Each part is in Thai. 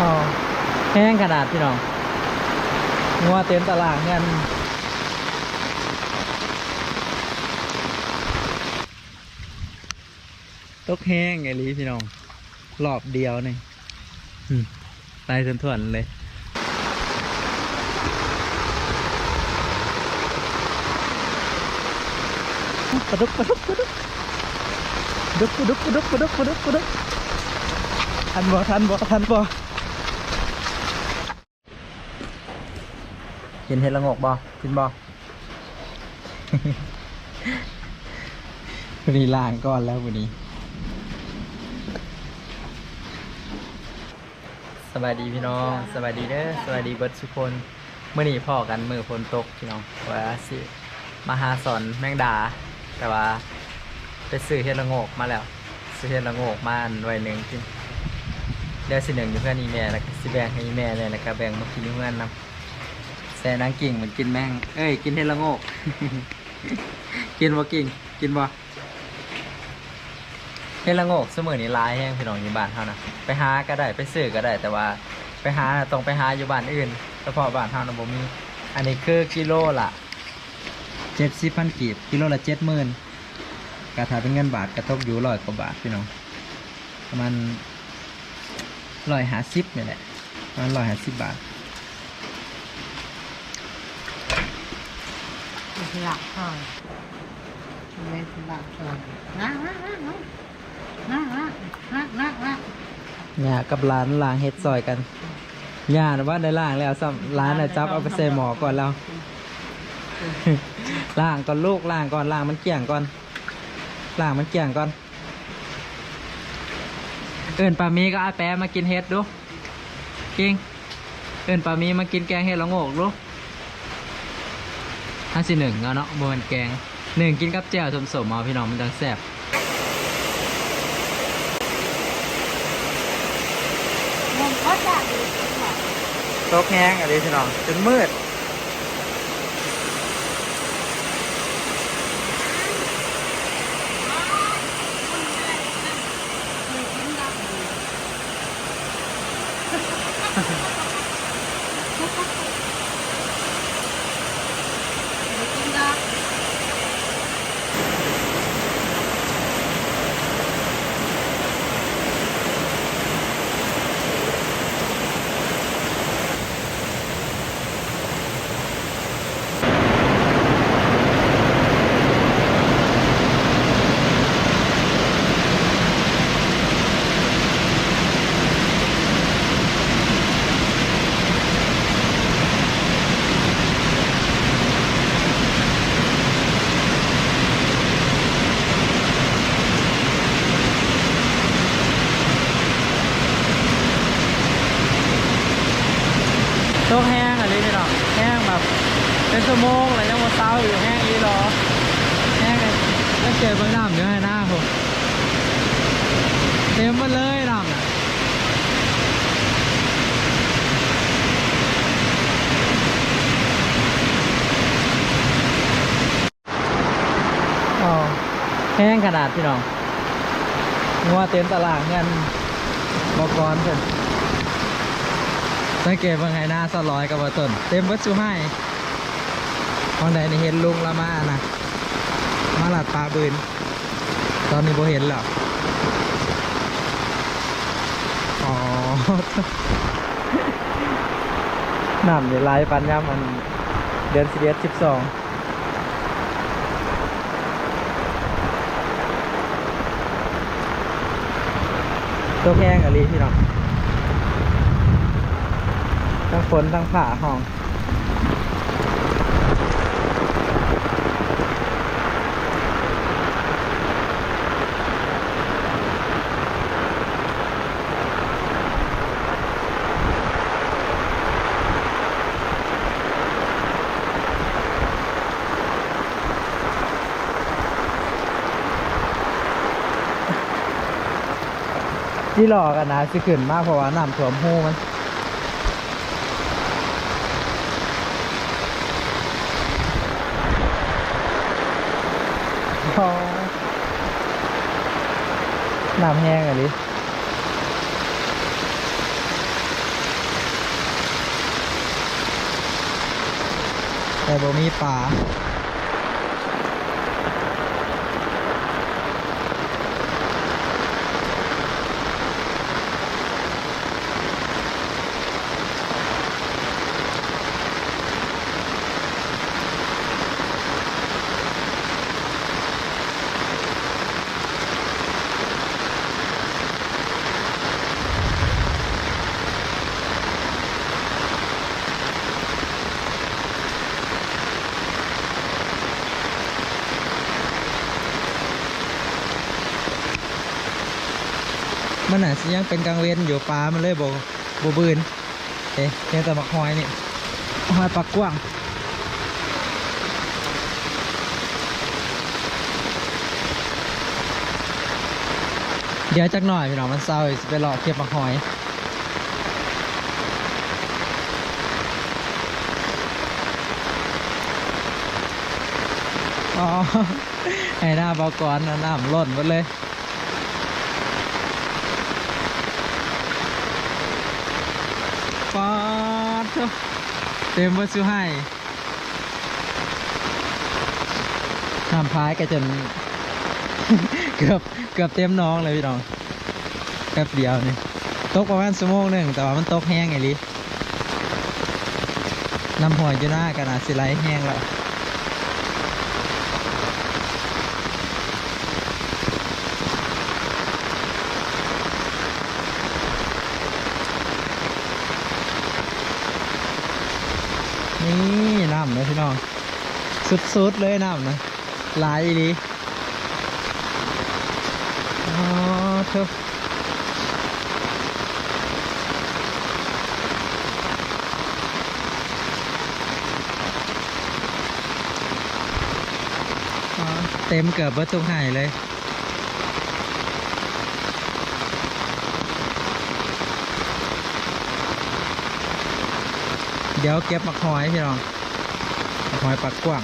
อ๋อแห้งขนาดพี่น้องงัวเต็มตลาดเงินตกแห้งไงลีพี่น้องรอบเดียวนี่อืมตายทวนๆเลยปดุกปดุกปดุกดุกปดุกปดุกปดุกปดุกปดุกทันบ่ทันบ่ทันบ่ กินเห็ดละงกบ่กินบ่วันนี้ล้างก่อนแล้ววันนี้สบายดีพี่น้องสบายดีเด้อสบายดีเบิร์ดทุกคนเมื่อนี้พ่อกันมือฝนตกพี่น้องว่าสิมาหาสอนแมงดา แต่ว่าไปซื้อเฮ็ดละงกมาแล้วซื้อเฮ็ดละงกมาอันไวหนึ่งกินเดี๋ยวสิหนึ่งอยู่เพื่อนอีแม่แล้วสิแบ่งให้อีแม่เลยแล้วก็แบ่งมากินอยู่เพื่อนนำ แซ่นางกิ่งเหมือนกินแมงเอ้ย กินเฮ็ดละโงก กินบ่กิ่ง กินบ่เฮ็ดละโงกเสมอนี่หลายแห้งพี่น้องอยู่บ้านเฮานะไปหาก็ได้ไปซื้อก็ได้ แต่ว่าไปหาน่ะต้องไปหาอยู่บ้านอื่นเฉพาะบ้านเฮานะบ่มี อันนี้คือกิโลละเจ็ดสิบพันกีบกิโลละเจ็ดหมื่นกระถาเป็นเงินบาทกระทบอยู่ร้อยกว่าบาทพี่น้องประมาณร้อยห้าสิบนี่แหละประมาณร้อยห้าสิบบาท หลักก่อนไม่หลักก่อนนะนะนะนะนะนะนะนะเนี่ยกับร้านล้างเฮ็ดซอยกันย่านะว่าได้ล้างแล้วซ้ำร้านน่ะจับเอาไปใส่หมอก่อนแล้ว ล้างก่อนลูกล้างก่อนล้างมันเกี่ยงก่อนล้างมันเกี่ยงก่อน เอิญปามีก็อาแปะมากินเฮ็ดดูกิง เอิญปามีมากินแกงเฮ็ดละโงกดู ห้าสิหนึ่งเอาเนาะบนแกงหนึ่งกินกับแจ่วสมๆเอาพี่น้องมันจังแซ่บมันก็จะดีตกแห้งอะไรพี่น้องจนมืดตกแห้งอะไรพี่น้องแห้งแบบเป็นชั่วโมงเลยยังมาเต้าอยู่แห้งอีหรอแห้งเลยก็เจอเบื้องน้ำอยู่ให้หน้าผมเต็มหมาเลยน้ำน่ะอ๋อแห้ งขนาดพี่น้องงัวเต็มตลาดเงินบอกรเพิ่นสังเกตว่าไงหน้าสลอยกับว่าต้น เต็มเบิดชูให้ตอนใดนี่เห็นลุงละมานะมาหลัดปลาบืน ตอนนี้โบเห็นหรอกอ๋อน้ำอยู่ไล่ปันย่ำมันเดือนสิบเอ็ดสิบสอง ตัวแพงอะลีพี่น้องทั้งฝนทั้งผ่าห้อง ที่หลอกันนะสิขึ้นมากเพราะว่าน้ำท่วมหูมันน้ำแห้งอะดิแต่บ่มีป่า มันน่ะสิยังเป็นกลางเวนอยู่ปลามันเลยบ่บ่บืนเอ๊ะเพียงแต่บักหอยนี่หอยปักกว้างเดี๋ยวจักหน่อยพี่น้องมันเศร้าไปรอเก็บบักหอยอ๋อไอ้หน้าบอกก่อนนะน้ำล้นหมดเลย ป๊าด เถอะเต็มวัดสุให้ทำพายกันจน เกือบเกือบเต็มน้องเลยพี่น้องแป๊บเดียวนี่ตกประมาณชั่วโมงหนึ่งแต่ว่ามันตกแห้งไงลิน้ำหอยอยู่หน้ากันอาจสิไลแห้งแล้ว นี่น้ำเลยพี่น้อง สุดๆเลยน้ำนะหลายอีอ๋อเถอะเต็มเกือบเบิดตุกไห่เลยเดี๋ยวเก็บมักหอยพี่น้องมักหอยปักกว้าง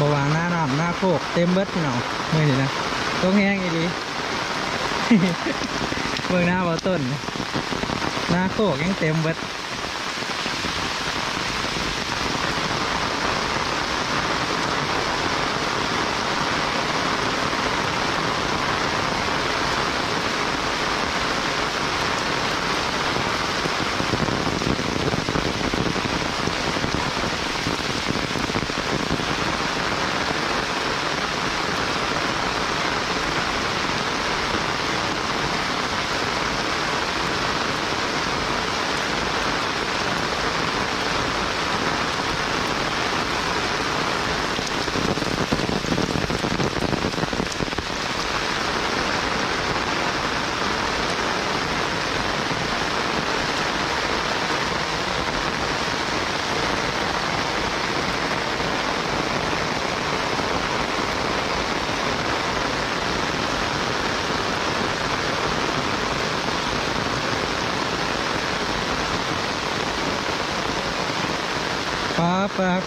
บวางหน้าน้ำหน้าโคกเต็มเบิดพี่น้องมือนี่นะต้องแห้งอีดีเมืองหน้าบ่ต้น หน้าโคกยังเต็มเบิด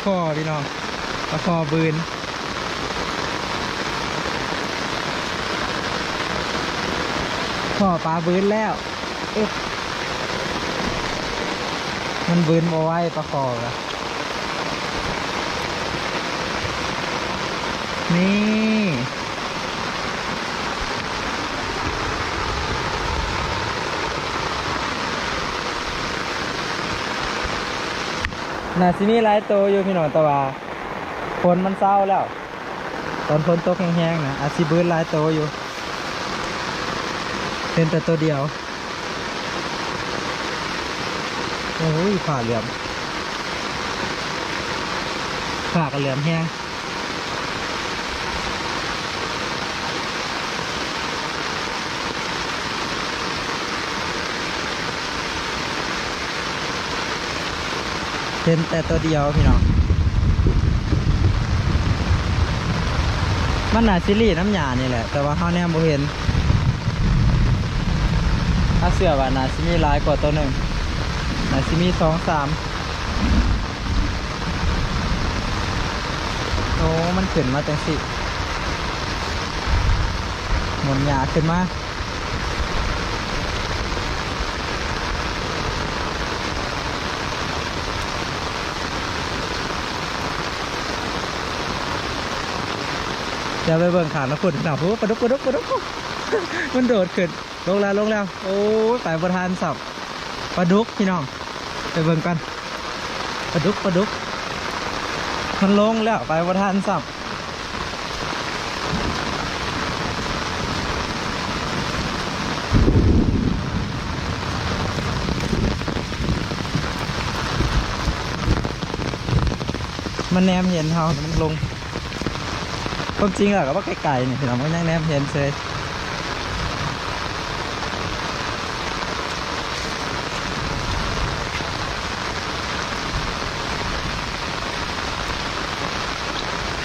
คอพี่น้องปลาคอบืนขอปลาบืนแล้วเอ๊ะมันบืนมาไว้ปลาคอละนี่ น่าสิมีหลายตัวอยู่พี่น้องแต่ว่าฝนมันเศร้าแล้ว ตอนฝนตกแห้งๆนะอาจสิบืนหลายตัวอยู่ เป็นแต่ตัวเดียวโอ้ยผ่าเหลี่ยมผ่ากับเหลี่ยมแห้ง เป็นแต่ตัวเดียวพี่น้อง มันหนาซิลี่น้ำยานี่แหละ แต่ว่าเขาแนมบ่เห็น ถ้าเสือว่านาซิมีหลายกว่าตัวหนึ่งนาซิมีสองสามโอ้มันขึ้นมาจังสิหมุนหยาขึ้นมา จะไปเบิ่งขางแล้วคุณหนาหูปลาดุกปลาดุกปลาดุกมันโดดขึ้นลงแล้วลงแล้ว โอ้ยไปประทานสับปลาดุกพี่น้องไปเบิ่งกันปลาดุกปลาดุกมันลงแล้วไปประทานสับมันแนมเห็นเฮามันลง ความจริงอะก็ว่าไกลๆนี่พี่น้องมันยังแนมเห็นเลย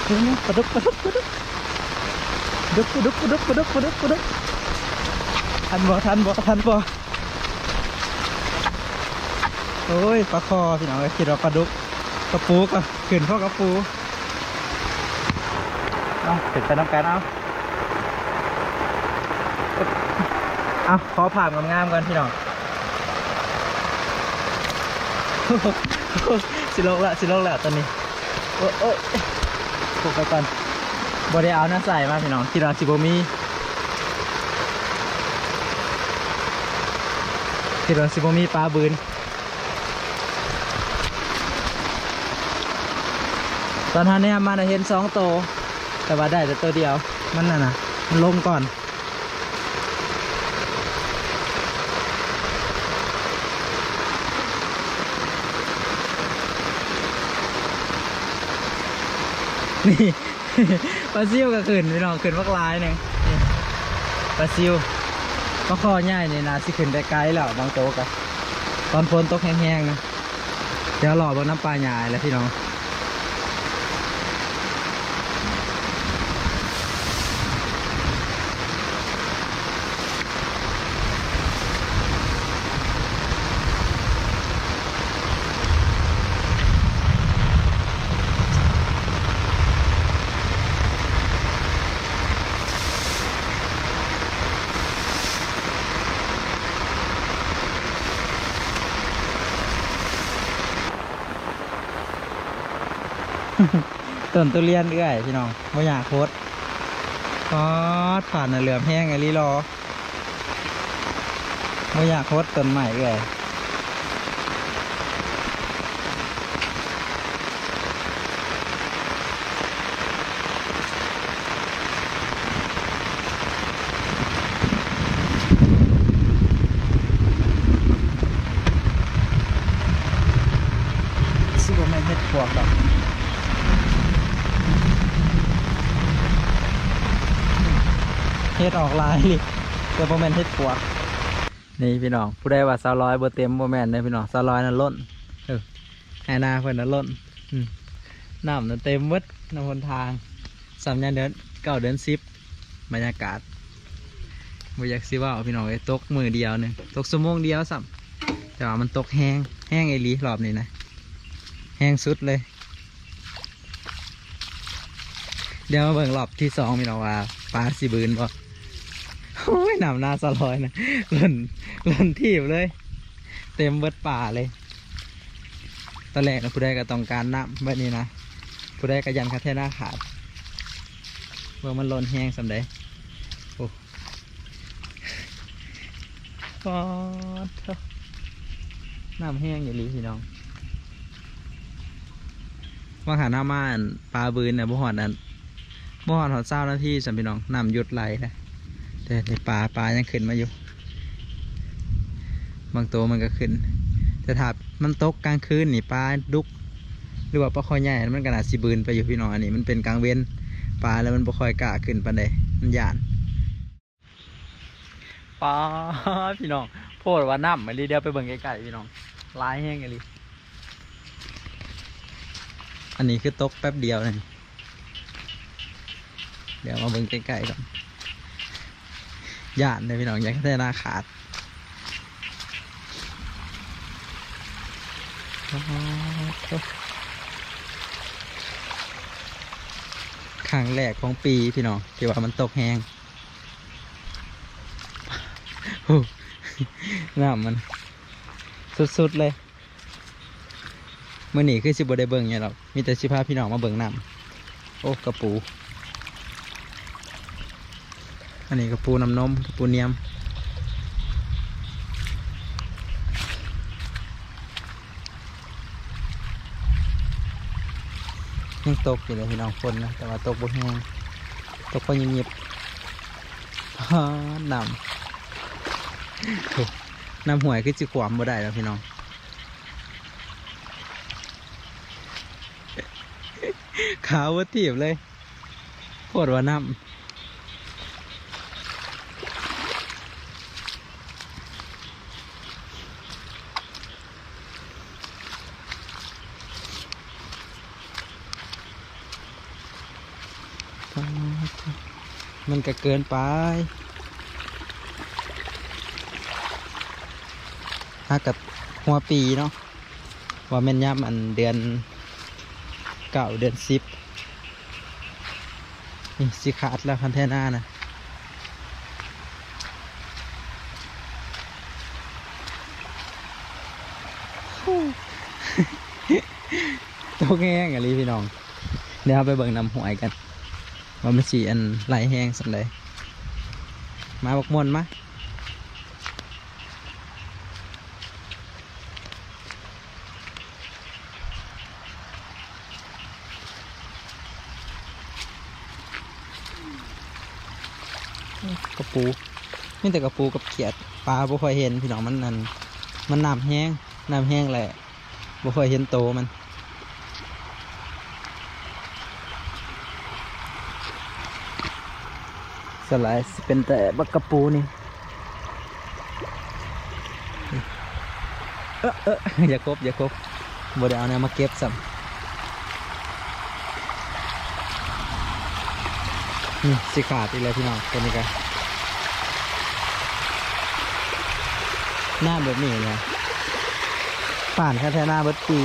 เดี๋ยวนะปลาดุกปดุกปดุกดุกปลาดุกปลาดุกปลาดุกปลาดุกปลาดุกทันบ่ทันบ่ทันบ่โอ้ยปลาคอพี่น้องคิดว่าปลาดุกกระปูก็ขึ้นเพราะกระปู เอาถึงไปน้ำกันเอาเอาขอผ่านงามๆก่อนพี่น้องสิโลกละสิโลกละตอนนี้โอ้โอ้ยถูกไปก่อนบไดเอาหน้าใส่มาพี่น้องที่ราซิโบมีที่ราซิโบมีปลาบืนตอนท่านเนี่ยมาเห็นสองโตว แต่ว่าได้แต่ตัวเดียว มันน่ะนะมันลงก่อน นี่ปลาซิวก็ขึ้นพี่น้องขึ้นพักลายหนึ่งปลาซิวปลาคอใหญ่นี่นะสิขึ้นไปไกลแล้วบางโตกะตอนฝนตกแห้งๆนะเดี๋ยวรอบนน้ำปลาใหญ่แล้วพี่น้อง ต้นตุเรียนเอื้อยพี่น้องไม่อยากโคตรพอดผ่านเหลือมแห้งไอ้ลีรอไม่อยากโคตรต้นใหม่เอื้อยสิบ่แม่นเฮ็ดพวกดอก เฮ็ดออกลายลิแต่โมแมนเฮ็ดปวกนี่พี่น้องผู้ใดว่าสาวร้อยเบอร์เต็มโมแมนเลยพี่น้องสาวร้อยนั่นล้นเออไฮนาเพิ่นนั่นล้นอืมน้ำนั่นเต็มหมดน้ำบนทางสามยันเดือนเก้าเดือนสิบบรรยากาศบ่อยากสิว่าพี่น้องไอ้ตกมือเดียวหนึงตกชั่วโมงเดียวสัแต่ว่ามันตกแห้งแห้งไอ้ลีรอบนี้นะแห้งสุดเลย เดี๋ยวมาเบิ่งรอบที่สองพี่น้องว่าปลาสีบืนบ่ โอ้ยน้ำนาสลอยนะหล่นหล่นทีบเลย เต็มเบิดป่าเลยตอนแรกนะผู้ใดก็ต้องการน้ำแบบนี้นะผู้ใดก็ยันคาเทน่าขาดเมื่อมันหล่นแห้งสำเดโอ้ปอดน้ำแห้งอย่างนี้พี่น้องว่าหาหน้าม่านปลาบืนเนี่ยบ่หอดอันบ่ฮอดหอดเศร้านาทีสัมพี่น้องน้ำหยุดไหลนะ แต่ในปลาปลายังขึ้นมาอยู่ บางตัวมันก็ขึ้น แต่ถ้ามันตกกลางคืนนี่ปลาดุก หรือว่าปลาคอยใหญ่มันก็น่าสิบืนไปอยู่พี่น้องอันนี้มันเป็นกลางเว้นปลาแล้วมันบ่ค่อยกล้าขึ้นปานใดมันย่านปลาพี่น้องโพดว่าน้ำมันดีเดียวไปเบิ่งไกลๆพี่น้องลายแห้งเลยอันนี้คือตกแป๊บเดียวนึงเดี๋ยวมาเบิ่งใกล้ๆก่อน ย่านเลยพี่น้องยังษ์แท้หน้าขาดครั้งแรกของปีพี่น้องที่ว่ามันตกแหงน้ำมัน สุดๆเลยเมื่อนี้คือสิบได้เบิ่งเหรอมีแต่สิพาพี่น้องมาเบิ่งน้ำโอ้กระปู อันนี้กระปูน้ำนมกระปูเนียมยังตกอยู่เลยพี่น้องคนนะแต่ว่าตกบ่แห้งตกก็ยิบยิบๆน้ำน้ำห่วยคือจิขวามบ่ได้แล้วพี่น้องขาวว่าตีบเลยโคตรว่าน้ำ มันก็เกินไปถ้ากับหัวปีเนาะว่าแม่นย่ำอันเดือนเก่าเดือนสิบนี่สิขาดแล้วคันแท่หน้านะโตกแห้งอะไรพี่น้อง เดี๋ยวไปเบิ่งน้ำหวยกัน ว่ามันสีอันไหลแห้งสันใดมาบอกมวนมากระปูนี่แต่กระปูกับเขียดปลาบ่ค่อยเห็นพี่น้องมันนั่นมันน้ำแห้งน้ำแห้งแหละบ่ค่อยเห็นโตมัน สลายสิเป็นแต่บักกระปูนี่เออเอออย่าครบอย่าครบบ่ได้เอาเนี่ยมาเก็บซ้ำนี่สิขาดอีกแล้วพี่น้องตัวนี้กันหน้าแบบนี้เนี่ยผ่านแค่แค่หน้าเบิดปี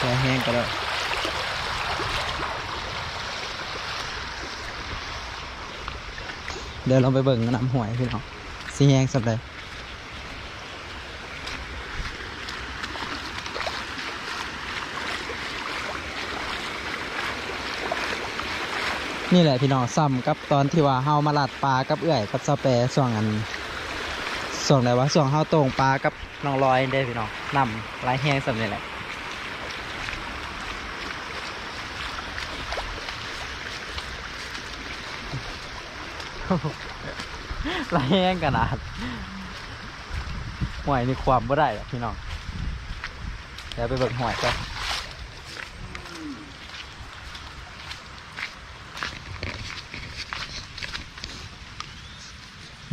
แล้วแห้งก็แล้ว เดี๋ยวเราไปเบิ่งน้ำหวยพี่น้องสีแห้งสักเลยนี่แหละพี่น้องซ้ำกับตอนที่ว่าเฮามาลัดปลากับเอื่อยกับสเปรส่วงอันส่วงไหนวะส่วงเฮาตรงปลากับน้องลอยเด้พี่น้องนำลายแห้งสำเร็จแหละ ลายแห้งขนาดหวยนี่ความบ่ได้หรอกพี่น้องเดี๋ยวไปเบิกหวยกัน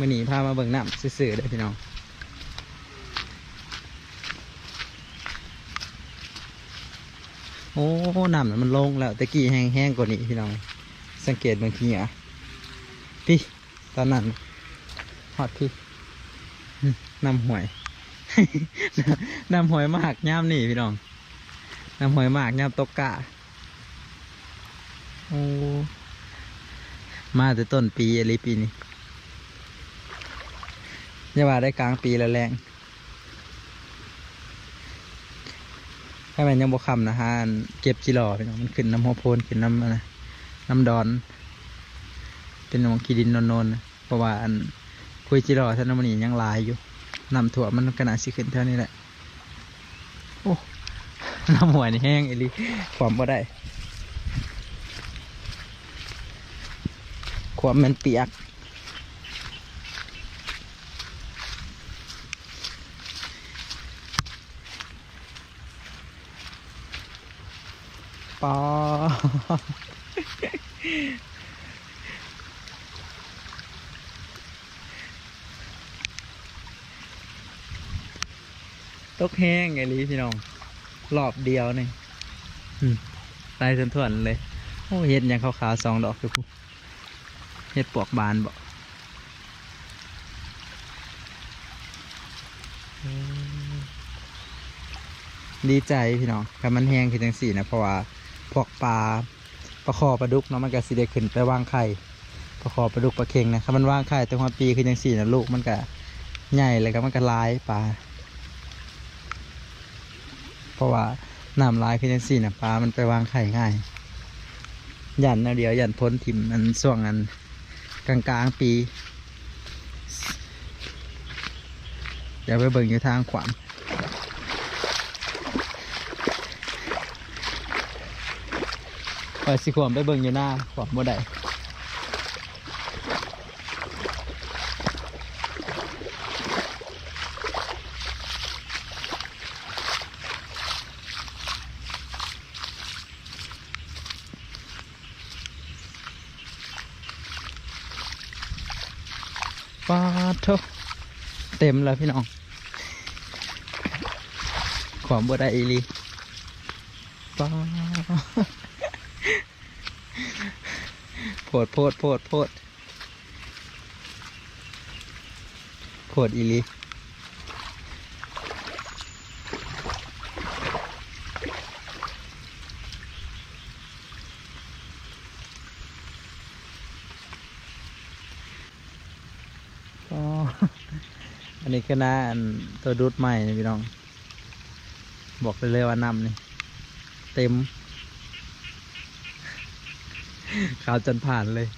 มื่อนี้พามาเบิ่งน้ำซื่อๆเด้อพี่น้องโอ้น้ำน่ะมันลงแล้วตะกี้แห้งๆกว่านี้พี่น้อง สังเกตเบางทีอะ พี่ ตอนนั้นฮอดพี่นำหวยนำหวยมากย่ามนี่พี่น้องนำหวยมากย่ามตกกะโอ้มาแต่ต้นปีอะไรปีนี้อย่าว่าได้กลางปีแล้วแรงถ้มันยังบกคำนะฮะเก็บจิรอพี่น้องมันขึ้นน้ำหัวโพนขึ้นน้ำอะไรน้ำดอน เป็นหน้ำขี้ดินนนๆนเพราะว่าอันคุยจิรอท่านนมันนี่ยังลายอยู่น้ำถั่วมันขนาดสิขึ้นเท่านี้แหละโอ้น้ำหัวนี่แห้งอีลีความบ่ได้ความมันเปียกปอ ตกแห้งไงลีพี่น้องรอบเดียวนี่อืมตายจนถ่วนเลย โอ้เห็ดยังขาวๆสองดอกคือผู้เห็ดปวกบานบ่อืมดีใจพี่น้องถ้ามันแห้งคือจังสี่นะเพราะว่าพวกปลาปลาคอปลาดุกเนาะมันก็สิได้ขึ้นไปวางไข่ปลาคอปลาดุกปลาเค็งนะถ้ามันวางไข่แต่หัวปีคือจังสี่นะลูกมันก็ใหญ่เลยก็มันก็ลายปลา เพราะว่าน้ำลายคือจังสี่นะปลา มันไปวางไข่ง่าย ยันเอาเดียวยันพ้นทิมมันส่วงอันกลางกลางปีเดี๋ยวไปเบิ่งอยู่ทางขวามเปิดสิขวมไปเบิ่งอยู่หน้าขวามบ่ได้ ปาโทเต็มแล้วพี่น้อง ความบ่ได้อีหลีปาโพดโพดโพดโพดโพดอีหลีก็ อันนี้ ก็น่าอันตัวดูดใหม่นี่พี่น้อง บอกไปเลยว่านำนี่ เต็ม ขาวจนผ่านเลย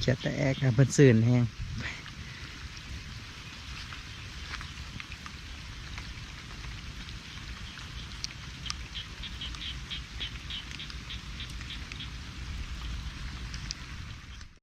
เขียดแต่แอ กนะเพิ่นสื่นแห้ง